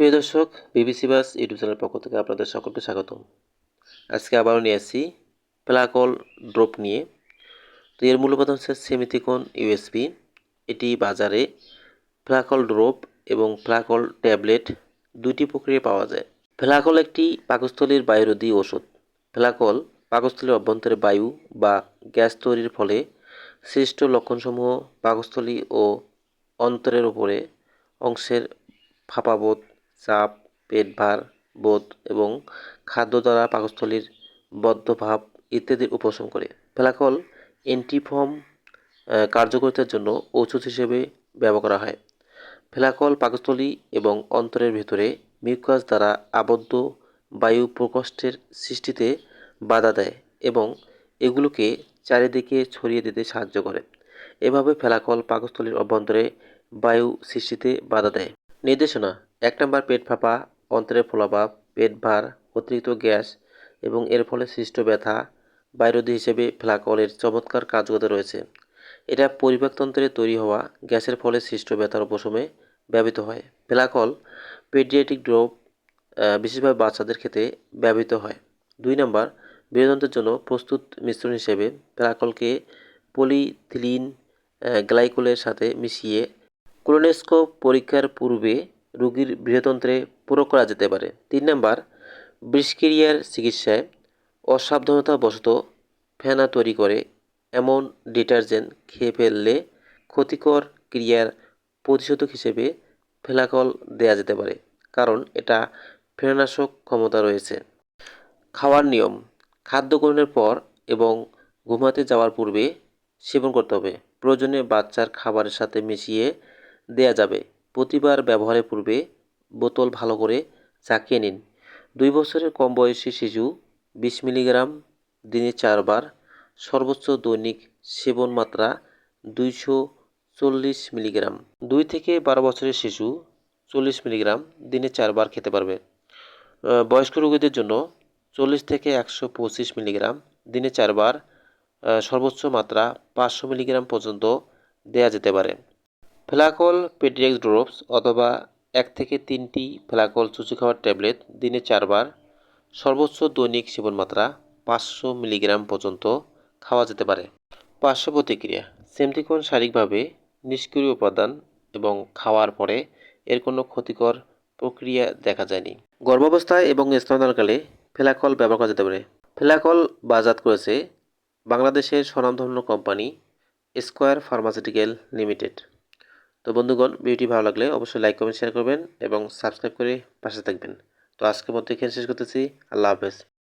প্রিয় দর্শক, বিবিসি বাস ইউটিউব চ্যানেলের পক্ষ থেকে আপনাদের সকলকে স্বাগতম। আজকে আবারও নিয়ে আসছি প্লাকল ড্রপ নিয়ে। তো এর মূল কথা হচ্ছে সেমিথিকন ইউএসপি এটি বাজারে ফ্লাকল ড্রপ এবং ফ্লাকল ট্যাবলেট দুটি প্রক্রিয়া পাওয়া যায়। ফ্লাকল একটি পাকস্থলীর বায়ুরোধী ওষুধ ফ্লাকল পাকস্থলীর অভ্যন্তরে বায়ু বা গ্যাস তৈরির ফলে সৃষ্ট লক্ষণসমূহ পাকস্থলী ও অন্তরের উপরে অংশের ফাঁপাবোধ চাপ, পেট ভার, বোধ এবং খাদ্য দ্বারা পাকস্থলীর বদ্ধভাব ইত্যাদির উপশম করে। ফেলাকল অ্যান্টিফর্ম কার্যকরিতার জন্য ঔষধ হিসেবে ব্যবহার করা হয়। ফেলাকল পাকস্থলী এবং অন্তরের ভেতরে মিউকাস দ্বারা আবদ্ধ বায়ু প্রকোষ্ঠের সৃষ্টিতে বাধা দেয় এবং এগুলোকে চারিদিকে ছড়িয়ে দিতে সাহায্য করে। এভাবে ফেলাকল পাকস্থলীর অভ্যন্তরে বায়ু সৃষ্টিতে বাধা দেয়। নির্দেশনা এক নম্বর পেট ফাঁপা অন্তরের ফোলাভাব, পেট ভার, অতিরিক্ত গ্যাস এবং এর ফলে সৃষ্ট ব্যথা বায়ুরোধী হিসেবে ফ্লাকলের চমৎকার কাজগত রয়েছে। এটা পরিপাকতন্ত্রে তৈরি হওয়া, গ্যাসের ফলে সৃষ্ট ব্যথার উপশমে ব্যবহৃত হয়। ফ্লাকল পেডিয়াটিক ড্রপ বিশেষভাবে বাচ্চাদের ক্ষেত্রে ব্যবহৃত হয়। দুই নম্বর বীরযন্ত্রের জন্য প্রস্তুত মিশ্রণ হিসেবে ফ্লাকলকে পলিথিলিন গ্লাইকোলের সাথে মিশিয়ে ক্লোনেস্কোপ পরীক্ষার পূর্বে রোগীর বৃহতন্ত্রে প্রয়োগ করা যেতে পারে। তিন নম্বর বিষক্রিয়ার চিকিৎসায় অসাবধানতাবশত ফেনা তৈরি করে, এমন ডিটারজেন্ট খেয়ে ফেললে ক্ষতিকর ক্রিয়ার প্রতিষেধক হিসেবে ফেলাকল দেয়া যেতে পারে, কারণ এটা ফেনানাশক ক্ষমতা রয়েছে। খাওয়ার নিয়ম, খাদ্য গ্রহণের পর এবং ঘুমাতে যাওয়ার পূর্বে সেবন করতে হবে। প্রয়োজনে বাচ্চার খাবারের সাথে মিশিয়ে দেয়া যাবে। প্রতিবার ব্যবহারের পূর্বে বোতল ভালো করে চাকিয়ে নিন। দুই বছরের কম বয়সী শিশু বিশ মিলিগ্রাম দিনে চারবার সর্বোচ্চ দৈনিক সেবন মাত্রা দুইশো চল্লিশ মিলিগ্রাম। দুই থেকে বারো বছরের শিশু চল্লিশ মিলিগ্রাম দিনে চারবার খেতে পারবে। বয়স্ক রোগীদের জন্য চল্লিশ থেকে একশো পঁচিশ মিলিগ্রাম দিনে চারবার সর্বোচ্চ মাত্রা পাঁচশো মিলিগ্রাম পর্যন্ত দেয়া যেতে পারে। ফ্লাকল পেডিয়াক্স ড্রপস অথবা এক থেকে তিনটি ফ্লাকল চুচি খাওয়ার ট্যাবলেট দিনে চারবার, সর্বোচ্চ দৈনিক সেবন মাত্রা পাঁচশো মিলিগ্রাম পর্যন্ত খাওয়া যেতে পারে। পার্শ্ব প্রতিক্রিয়া সেমটিকন শারীরিকভাবে নিষ্ক্রিয় উপাদান এবং খাওয়ার পরে এর কোনো ক্ষতিকর প্রক্রিয়া দেখা যায়নি। গর্ভাবস্থায় এবং স্তনদানকালে ফেলাকল ব্যবহার করা যেতে পারে। ফেলাকল বাজাত করেছে বাংলাদেশের স্বনামধন্য কোম্পানি স্কোয়ার ফার্মাসিউটিক্যাল লিমিটেড। তো বন্ধুগণ, ভিডিওটি ভালো লাগলে অবশ্যই লাইক কমেন্ট শেয়ার করবেন এবং সাবস্ক্রাইব করে পাশে থাকবেন। তো আজকের মধ্যে এখানে শেষ করতেছি। আল্লাহ হাফেজ।